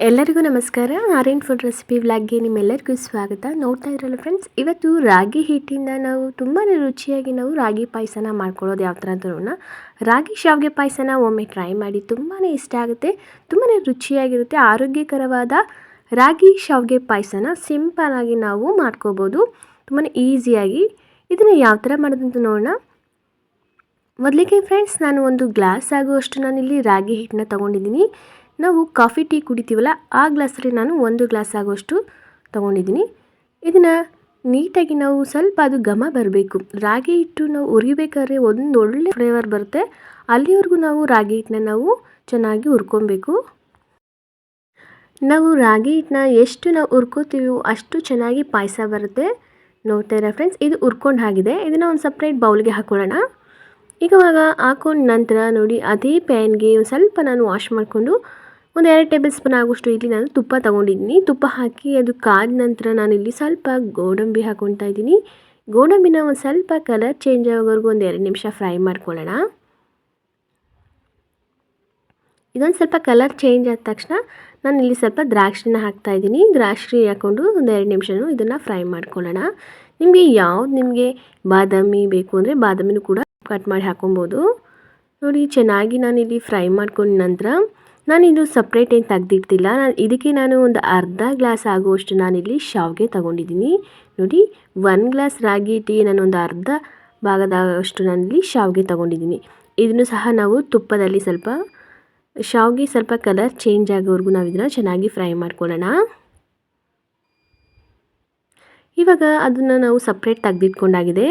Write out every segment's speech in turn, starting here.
ಎಲ್ಲರಿಗೂ ನಮಸ್ಕಾರ. Aryan food recipe ವ್ಲಾಗ್ಗೆ ನಿಮ್ಮೆಲ್ಲರಿಗೂ ಸ್ವಾಗತ. ನೋಡ್ತಾ ಇರಲ್ಲ ಫ್ರೆಂಡ್ಸ್ ಇವತ್ತು ರಾಗಿ ಹಿಟ್ಟಿಂದ ನಾವು ತುಂಬಾ ರುಚಿಯಾಗಿ ನಾವು ರಾಗಿ ಪಾಯಸನ ಮಾಡ್ಕೊಳ್ಳೋದು ಯಾವ ಥರ ಅಂತ ರಾಗಿ ಶಾವಿಗೆ ಪಾಯಸನ ಒಮ್ಮೆ ಟ್ರೈ ಮಾಡಿ ತುಂಬಾ ಇಷ್ಟ ಆಗುತ್ತೆ. ತುಂಬಾ ರುಚಿಯಾಗಿರುತ್ತೆ. ಆರೋಗ್ಯಕರವಾದ ರಾಗಿ ಶಾವಿಗೆ ಪಾಯಸನ ಸಿಂಪಲ್ಲಾಗಿ ನಾವು ಮಾಡ್ಕೋಬೋದು. ತುಂಬಾ ಈಸಿಯಾಗಿ ಇದನ್ನು ಯಾವ ಥರ ಮಾಡೋದಂತ ನೋಡೋಣ. ಮೊದಲಿಗೆ ಫ್ರೆಂಡ್ಸ್ ನಾನು ಒಂದು ಗ್ಲಾಸ್ ಆಗುವಷ್ಟು ಇಲ್ಲಿ ರಾಗಿ ಹಿಟ್ಟನ್ನ ತೊಗೊಂಡಿದ್ದೀನಿ. ನಾವು ಕಾಫಿ, ಟೀ ಕುಡಿತೀವಲ್ಲ, ಆ ಗ್ಲಾಸಲ್ಲಿ ನಾನು ಒಂದು ಗ್ಲಾಸ್ ಆಗೋಷ್ಟು ತೊಗೊಂಡಿದ್ದೀನಿ. ಇದನ್ನು ನೀಟಾಗಿ ನಾವು ಸ್ವಲ್ಪ ಅದು ಘಮ ಬರಬೇಕು. ರಾಗಿ ಹಿಟ್ಟು ನಾವು ಉರಿಬೇಕಾದ್ರೆ ಒಂದು ಒಳ್ಳೆ ಫ್ಲೇವರ್ ಬರುತ್ತೆ. ಅಲ್ಲಿವರೆಗೂ ನಾವು ರಾಗಿ ಹಿಟ್ಟನ್ನ ನಾವು ಚೆನ್ನಾಗಿ ಹುರ್ಕೊಬೇಕು. ನಾವು ರಾಗಿ ಹಿಟ್ಟನ್ನ ಎಷ್ಟು ನಾವು ಹುರ್ಕೋತೀವೋ ಅಷ್ಟು ಚೆನ್ನಾಗಿ ಪಾಯಸ ಬರುತ್ತೆ. ನೋಡ್ತಾ ಇರೋ ಫ್ರೆಂಡ್ಸ್ ಇದು ಹುರ್ಕೊಂಡು ಹಾಗಿದೆ ಇದನ್ನು ಒಂದು ಸಪ್ರೇಟ್ ಬೌಲ್ಗೆ ಹಾಕೊಳ್ಳೋಣ. ಈಗ ಹಾಕೊಂಡ ನಂತರ ನೋಡಿ, ಅದೇ ಪ್ಯಾನ್ಗೆ ಒಂದು ಸ್ವಲ್ಪ ನಾನು ವಾಶ್ ಮಾಡಿಕೊಂಡು ಒಂದು ಎರಡು ಟೇಬಲ್ ಸ್ಪೂನ್ ಆಗುವಷ್ಟು ಇಲ್ಲಿ ನಾನು ತುಪ್ಪ ತಗೊಂಡಿದ್ದೀನಿ. ತುಪ್ಪ ಹಾಕಿ ಅದು ಕಾದ ನಂತರ ನಾನಿಲ್ಲಿ ಸ್ವಲ್ಪ ಗೋಡಂಬಿ ಹಾಕೊತಾ ಇದ್ದೀನಿ. ಗೋಡಂಬಿನ ಒಂದು ಸ್ವಲ್ಪ ಕಲರ್ ಚೇಂಜ್ ಆಗೋವರೆಗೂ ಒಂದು ಎರಡು ನಿಮಿಷ ಫ್ರೈ ಮಾಡ್ಕೊಳ್ಳೋಣ. ಇದೊಂದು ಸ್ವಲ್ಪ ಕಲರ್ ಚೇಂಜ್ ಆದ ತಕ್ಷಣ ನಾನು ಇಲ್ಲಿ ಸ್ವಲ್ಪ ದ್ರಾಕ್ಷಿನ ಹಾಕ್ತಾ ಇದ್ದೀನಿ. ದ್ರಾಕ್ಷಿ ಹಾಕ್ಕೊಂಡು ಒಂದು ಎರಡು ನಿಮಿಷನೂ ಇದನ್ನು ಫ್ರೈ ಮಾಡ್ಕೊಳ್ಳೋಣ. ನಿಮಗೆ ಯಾವ್ದು ನಿಮಗೆ ಬಾದಾಮಿ ಬೇಕು ಅಂದರೆ ಬಾದಾಮಿನೂ ಕೂಡ ಕಟ್ ಮಾಡಿ ಹಾಕೊಬೋದು. ನೋಡಿ ಚೆನ್ನಾಗಿ ನಾನಿಲ್ಲಿ ಫ್ರೈ ಮಾಡ್ಕೊಂಡ ನಂತರ ನಾನಿದು ಸಪ್ರೇಟ್ ಏನು ತೆಗ್ದಿರ್ತಿಲ್ಲ ನಾನು ಇದಕ್ಕೆ ನಾನು ಒಂದು ಅರ್ಧ ಗ್ಲಾಸ್ ಆಗುವಷ್ಟು ನಾನಿಲ್ಲಿ ಶಾವಿಗೆ ತೊಗೊಂಡಿದ್ದೀನಿ. ನೋಡಿ ಒನ್ ಗ್ಲಾಸ್ ರಾಗಿ ಟೀ ನಾನು ಒಂದು ಅರ್ಧ ಭಾಗದಷ್ಟು ನಾನಿಲ್ಲಿ ಶಾವಿಗೆ ತೊಗೊಂಡಿದ್ದೀನಿ. ಇದನ್ನು ಸಹ ನಾವು ತುಪ್ಪದಲ್ಲಿ ಸ್ವಲ್ಪ, ಶಾವಿಗೆ ಸ್ವಲ್ಪ ಕಲರ್ ಚೇಂಜ್ ಆಗೋವರೆಗೂ ನಾವು ಇದನ್ನು ಚೆನ್ನಾಗಿ ಫ್ರೈ ಮಾಡ್ಕೊಳ್ಳೋಣ. ಇವಾಗ ಅದನ್ನು ನಾವು ಸಪ್ರೇಟ್ ತೆಗೆದಿಟ್ಕೊಂಡಾಗಿದೆ.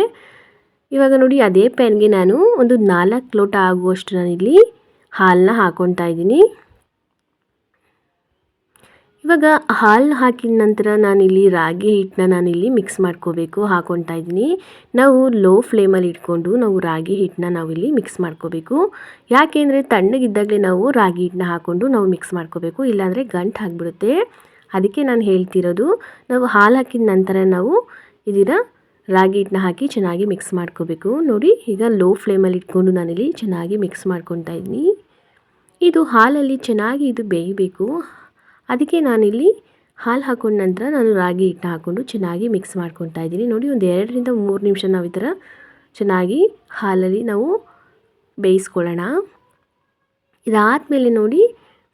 ಇವಾಗ ನೋಡಿ, ಅದೇ ಪ್ಯಾನ್ಗೆ ನಾನು ಒಂದು ನಾಲ್ಕು ಲೋಟ ಆಗುವಷ್ಟು ನಾನಿಲ್ಲಿ ಹಾಲನ್ನ ಹಾಕ್ಕೊತಾ ಇದ್ದೀನಿ. ಇವಾಗ ಹಾಲು ಹಾಕಿದ ನಂತರ ನಾನಿಲ್ಲಿ ರಾಗಿ ಹಿಟ್ಟನ್ನ ನಾನಿಲ್ಲಿ ಮಿಕ್ಸ್ ಮಾಡ್ಕೋಬೇಕು ಹಾಕೊತಾ ಇದ್ದೀನಿ. ನಾವು ಲೋ ಫ್ಲೇಮಲ್ಲಿ ಇಟ್ಕೊಂಡು ನಾವು ರಾಗಿ ಹಿಟ್ಟನ್ನ ನಾವಿಲ್ಲಿ ಮಿಕ್ಸ್ ಮಾಡ್ಕೋಬೇಕು. ಯಾಕೆಂದರೆ ತಣ್ಣಗಿದ್ದಾಗಲೇ ನಾವು ರಾಗಿ ಹಿಟ್ಟನ್ನ ಹಾಕ್ಕೊಂಡು ನಾವು ಮಿಕ್ಸ್ ಮಾಡ್ಕೋಬೇಕು, ಇಲ್ಲಾಂದರೆ ಗಂಟು ಆಗಿಬಿಡುತ್ತೆ. ಅದಕ್ಕೆ ನಾನು ಹೇಳ್ತಿರೋದು, ನಾವು ಹಾಲು ಹಾಕಿದ ನಂತರ ನಾವು ಇದರ ರಾಗಿ ಹಿಟ್ಟನ್ನ ಹಾಕಿ ಚೆನ್ನಾಗಿ ಮಿಕ್ಸ್ ಮಾಡ್ಕೋಬೇಕು. ನೋಡಿ, ಈಗ ಲೋ ಫ್ಲೇಮಲ್ಲಿ ಇಟ್ಕೊಂಡು ನಾನಿಲ್ಲಿ ಚೆನ್ನಾಗಿ ಮಿಕ್ಸ್ ಮಾಡ್ಕೊತಾ ಇದ್ದೀನಿ. ಇದು ಹಾಲಲ್ಲಿ ಚೆನ್ನಾಗಿ ಇದು ಬೇಯಬೇಕು. ಅದಕ್ಕೆ ನಾನಿಲ್ಲಿ ಹಾಲು ಹಾಕೊಂಡ ನಂತರ ನಾನು ರಾಗಿ ಹಿಟ್ಟು ಹಾಕ್ಕೊಂಡು ಚೆನ್ನಾಗಿ ಮಿಕ್ಸ್ ಮಾಡ್ಕೊತಾ ಇದ್ದೀನಿ. ನೋಡಿ ಒಂದು ಎರಡರಿಂದ ಮೂರು ನಿಮಿಷ ನಾವು ಈ ಥರ ಚೆನ್ನಾಗಿ ಹಾಲಲ್ಲಿ ನಾವು ಬೇಯಿಸ್ಕೊಳ್ಳೋಣ. ಇದಾದಮೇಲೆ ನೋಡಿ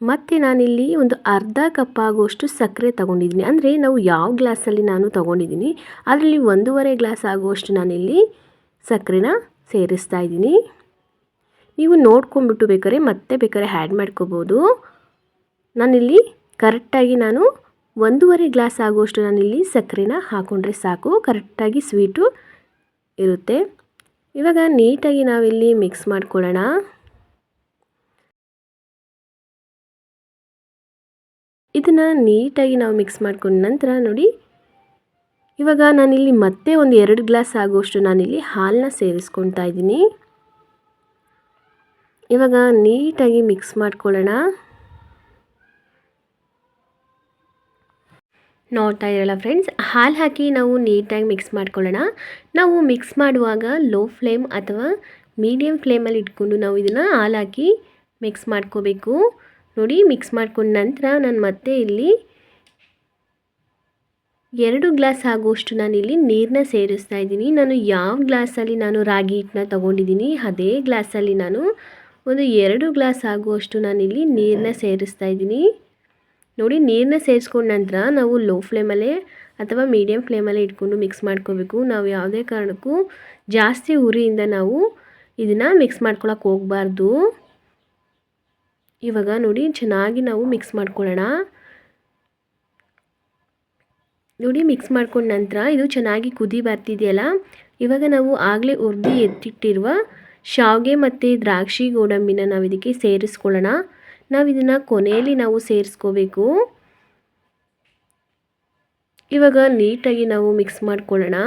ಮತ್ತೆ ನಾನಿಲ್ಲಿ ಒಂದು ಅರ್ಧ ಕಪ್ ಆಗುವಷ್ಟು ಸಕ್ಕರೆ ತೊಗೊಂಡಿದ್ದೀನಿ. ಅಂದರೆ ನಾವು ಯಾವ ಗ್ಲಾಸಲ್ಲಿ ನಾನು ತೊಗೊಂಡಿದ್ದೀನಿ, ಅದರಲ್ಲಿ ಒಂದೂವರೆ ಗ್ಲಾಸ್ ಆಗುವಷ್ಟು ನಾನಿಲ್ಲಿ ಸಕ್ಕರೆನ ಸೇರಿಸ್ತಾ ಇದ್ದೀನಿ. ನೀವು ನೋಡ್ಕೊಂಬಿಟ್ಟು ಬೇಕಾದ್ರೆ ಮತ್ತೆ ಬೇಕಾದ್ರೆ ಹ್ಯಾಡ್ ಮಾಡ್ಕೋಬೋದು. ನಾನಿಲ್ಲಿ ಕರೆಕ್ಟಾಗಿ ನಾನು ಒಂದೂವರೆ ಗ್ಲಾಸ್ ಆಗುವಷ್ಟು ನಾನಿಲ್ಲಿ ಸಕ್ಕರೆನ ಹಾಕ್ಕೊಂಡ್ರೆ ಸಾಕು. ಕರೆಕ್ಟಾಗಿ ಸ್ವೀಟು ಇರುತ್ತೆ. ಇವಾಗ ನೀಟಾಗಿ ನಾವಿಲ್ಲಿ ಮಿಕ್ಸ್ ಮಾಡ್ಕೊಳ್ಳೋಣ. ಇದನ್ನು ನೀಟಾಗಿ ನಾವು ಮಿಕ್ಸ್ ಮಾಡ್ಕೊಂಡ ನಂತರ ನೋಡಿ, ಇವಾಗ ನಾನಿಲ್ಲಿ ಮತ್ತೆ ಒಂದು ಎರಡು ಗ್ಲಾಸ್ ಆಗುವಷ್ಟು ನಾನಿಲ್ಲಿ ಹಾಲನ್ನ ಸೇರಿಸ್ಕೊತಾ ಇದ್ದೀನಿ. ಇವಾಗ ನೀಟಾಗಿ ಮಿಕ್ಸ್ ಮಾಡ್ಕೊಳ್ಳೋಣ. ನೋಡ್ತಾ ಇರಲ್ಲ ಫ್ರೆಂಡ್ಸ್ ಹಾಲು ಹಾಕಿ ನಾವು ನೀಟಾಗಿ ಮಿಕ್ಸ್ ಮಾಡ್ಕೊಳ್ಳೋಣ. ನಾವು ಮಿಕ್ಸ್ ಮಾಡುವಾಗ ಲೋ ಫ್ಲೇಮ್ ಅಥವಾ ಮೀಡಿಯಮ್ ಫ್ಲೇಮಲ್ಲಿ ಇಟ್ಕೊಂಡು ನಾವು ಇದನ್ನು ಹಾಲು ಹಾಕಿ ಮಿಕ್ಸ್ ಮಾಡ್ಕೋಬೇಕು. ನೋಡಿ ಮಿಕ್ಸ್ ಮಾಡ್ಕೊಂಡ ನಂತರ ನಾನು ಮತ್ತೆ ಇಲ್ಲಿ ಎರಡು ಗ್ಲಾಸ್ ಆಗುವಷ್ಟು ಇಲ್ಲಿ ನೀರನ್ನ ಸೇರಿಸ್ತಾ ಇದ್ದೀನಿ. ನಾನು ಯಾವ ಗ್ಲಾಸಲ್ಲಿ ನಾನು ರಾಗಿ ಹಿಟ್ಟನ್ನ ತೊಗೊಂಡಿದ್ದೀನಿ, ಅದೇ ಗ್ಲಾಸಲ್ಲಿ ನಾನು ಒಂದು ಎರಡು ಗ್ಲಾಸ್ ಆಗುವಷ್ಟು ಇಲ್ಲಿ ನೀರನ್ನ ಸೇರಿಸ್ತಾ ಇದ್ದೀನಿ. ನೋಡಿ ನೀರನ್ನ ಸೇರಿಸ್ಕೊಂಡ ನಂತರ ನಾವು ಲೋ ಫ್ಲೇಮಲ್ಲೇ ಅಥವಾ ಮೀಡಿಯಮ್ ಫ್ಲೇಮಲ್ಲೇ ಇಟ್ಕೊಂಡು ಮಿಕ್ಸ್ ಮಾಡ್ಕೋಬೇಕು. ನಾವು ಯಾವುದೇ ಕಾರಣಕ್ಕೂ ಜಾಸ್ತಿ ಉರಿಯಿಂದ ನಾವು ಇದನ್ನು ಮಿಕ್ಸ್ ಮಾಡ್ಕೊಳಕ್ಕೆ ಹೋಗಬಾರ್ದು. ಇವಾಗ ನೋಡಿ, ಚೆನ್ನಾಗಿ ನಾವು ಮಿಕ್ಸ್ ಮಾಡ್ಕೊಳ್ಳೋಣ. ನೋಡಿ ಮಿಕ್ಸ್ ಮಾಡ್ಕೊಂಡ ನಂತರ ಇದು ಚೆನ್ನಾಗಿ ಕುದಿ ಬರ್ತಿದೆಯಲ್ಲ, ಇವಾಗ ನಾವು ಆಗಲೇ ಹುರಿದು ಎತ್ತಿಟ್ಟಿರುವ ಶಾವಿಗೆ ಮತ್ತು ದ್ರಾಕ್ಷಿ ಗೋಡಂಬಿನ ನಾವು ಇದಕ್ಕೆ ಸೇರಿಸ್ಕೊಳ್ಳೋಣ. ನಾವು ಇದನ್ನು ಕೊನೆಯಲ್ಲಿ ನಾವು ಸೇರಿಸ್ಕೋಬೇಕು. ಇವಾಗ ನೀಟಾಗಿ ನಾವು ಮಿಕ್ಸ್ ಮಾಡ್ಕೊಳ್ಳೋಣ.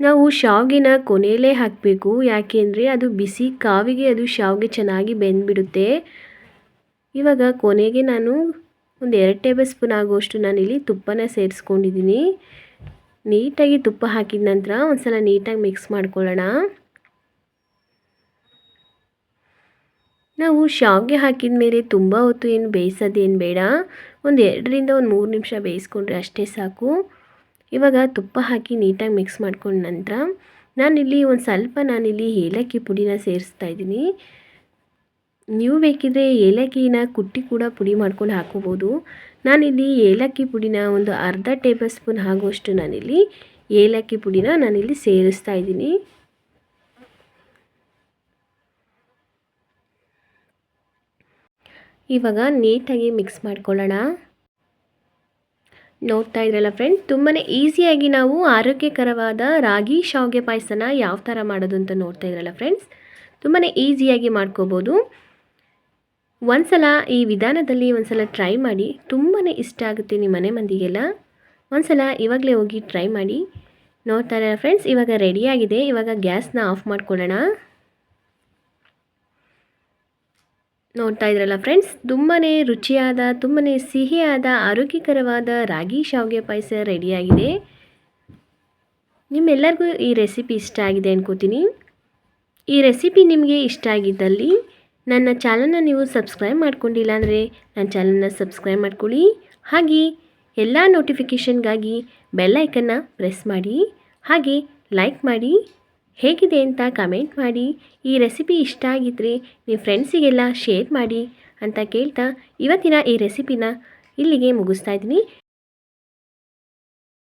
ನಾವು ಶಾವಿಗೆನ ಕೊನೆಯಲ್ಲೇ ಹಾಕಬೇಕು. ಯಾಕೆಂದರೆ ಅದು ಬಿಸಿ ಕಾವಿಗೆ ಅದು ಶಾವಿಗೆ ಚೆನ್ನಾಗಿ ಬೆಂದ್ಬಿಡುತ್ತೆ. ಇವಾಗ ಕೊನೆಗೆ ನಾನು ಒಂದು ಎರಡು ಟೇಬಲ್ ಸ್ಪೂನ್ ಆಗುವಷ್ಟು ನಾನಿಲ್ಲಿ ತುಪ್ಪನ ಸೇರಿಸ್ಕೊಂಡಿದ್ದೀನಿ. ನೀಟಾಗಿ ತುಪ್ಪ ಹಾಕಿದ ನಂತರ ಒಂದು ಸಲ ನೀಟಾಗಿ ಮಿಕ್ಸ್ ಮಾಡ್ಕೊಳ್ಳೋಣ. ನಾವು ಶಾವಿಗೆ ಹಾಕಿದ ಮೇಲೆ ತುಂಬ ಹೊತ್ತು ಏನು ಬೇಯಿಸೋದೇನು ಬೇಡ. ಒಂದು ಎರಡರಿಂದ ಒಂದು ಮೂರು ನಿಮಿಷ ಬೇಯಿಸ್ಕೊಂಡ್ರೆ ಅಷ್ಟೇ ಸಾಕು. ಇವಾಗ ತುಪ್ಪ ಹಾಕಿ ನೀಟಾಗಿ ಮಿಕ್ಸ್ ಮಾಡ್ಕೊಂಡ ನಂತರ ನಾನಿಲ್ಲಿ ಒಂದು ಸ್ವಲ್ಪ ನಾನಿಲ್ಲಿ ಏಲಕ್ಕಿ ಪುಡಿನ ಸೇರಿಸ್ತಾ ಇದ್ದೀನಿ. ನೀವು ಬೇಕಿದ್ರೆ ಏಲಕ್ಕಿನ ಕುಟ್ಟಿ ಕೂಡ ಪುಡಿ ಮಾಡ್ಕೊಂಡು ಹಾಕೋಬೋದು. ನಾನಿಲ್ಲಿ ಏಲಕ್ಕಿ ಪುಡಿನ ಒಂದು ಅರ್ಧ ಟೇಬಲ್ ಸ್ಪೂನ್ ಆಗುವಷ್ಟು ನಾನಿಲ್ಲಿ ಏಲಕ್ಕಿ ಪುಡಿನ ನಾನಿಲ್ಲಿ ಸೇರಿಸ್ತಾ ಇದ್ದೀನಿ. ಇವಾಗ ನೀಟಾಗಿ ಮಿಕ್ಸ್ ಮಾಡ್ಕೊಳ್ಳೋಣ. ನೋಡ್ತಾ ಇದ್ರಲ್ಲ ಫ್ರೆಂಡ್ ತುಂಬಾ ಈಸಿಯಾಗಿ ನಾವು ಆರೋಗ್ಯಕರವಾದ ರಾಗಿ, ಶಾವಿಗೆ ಪಾಯಸನ ಯಾವ ಥರ ಮಾಡೋದು ಅಂತ ನೋಡ್ತಾ ಇದ್ರಲ್ಲ ಫ್ರೆಂಡ್ಸ್ ತುಂಬಾ ಈಸಿಯಾಗಿ ಮಾಡ್ಕೋಬೋದು. ಒಂದ್ಸಲ ಈ ವಿಧಾನದಲ್ಲಿ ಒಂದ್ಸಲ ಟ್ರೈ ಮಾಡಿ ತುಂಬಾ ಇಷ್ಟ ಆಗುತ್ತೆ ನಿಮ್ಮ ಮನೆ ಮಂದಿಗೆಲ್ಲ. ಒಂದ್ಸಲ ಇವಾಗಲೇ ಹೋಗಿ ಟ್ರೈ ಮಾಡಿ. ನೋಡ್ತಾ ಇರಲ್ಲ ಫ್ರೆಂಡ್ಸ್ ಇವಾಗ ರೆಡಿಯಾಗಿದೆ ಇವಾಗ ಗ್ಯಾಸ್ನ ಆಫ್ ಮಾಡ್ಕೊಳ್ಳೋಣ. ನೋಡ್ತಾ ಇದ್ರಲ್ಲ ಫ್ರೆಂಡ್ಸ್ ತುಂಬಾ ರುಚಿಯಾದ ತುಂಬಾ ಸಿಹಿಯಾದ, ಆರೋಗ್ಯಕರವಾದ ರಾಗಿ ಶಾವಿಗೆ ಪಾಯಸ ರೆಡಿಯಾಗಿದೆ. ನಿಮ್ಮೆಲ್ಲರಿಗೂ ಈ ರೆಸಿಪಿ ಇಷ್ಟ ಆಗಿದೆ ಅನ್ಕೋತೀನಿ. ಈ ರೆಸಿಪಿ ನಿಮಗೆ ಇಷ್ಟ ಆಗಿದ್ದಲ್ಲಿ ನನ್ನ ಚಾನಲ್ನ ನೀವು ಸಬ್ಸ್ಕ್ರೈಬ್ ಮಾಡ್ಕೊಂಡಿಲ್ಲ ಅಂದರೆ ನನ್ನ ಚಾನಲ್ನ ಸಬ್ಸ್ಕ್ರೈಬ್ ಮಾಡ್ಕೊಳ್ಳಿ. ಹಾಗೆ ಎಲ್ಲ ನೋಟಿಫಿಕೇಷನ್ಗಾಗಿ ಬೆಲ್ಲೈಕನ್ನ ಪ್ರೆಸ್ ಮಾಡಿ. ಹಾಗೆ ಲೈಕ್ ಮಾಡಿ. ಹೇಗಿದೆ ಅಂತ ಕಮೆಂಟ್ ಮಾಡಿ. ಈ ರೆಸಿಪಿ ಇಷ್ಟ ಆಗಿದ್ದರೆ ನಿಮ್ಮ ಫ್ರೆಂಡ್ಸಿಗೆಲ್ಲ ಶೇರ್ ಮಾಡಿ ಅಂತ ಕೇಳ್ತಾ ಇವತ್ತಿನ ಈ ರೆಸಿಪಿನ ಇಲ್ಲಿಗೆ ಮುಗಿಸ್ತಾ ಇದ್ದೀನಿ.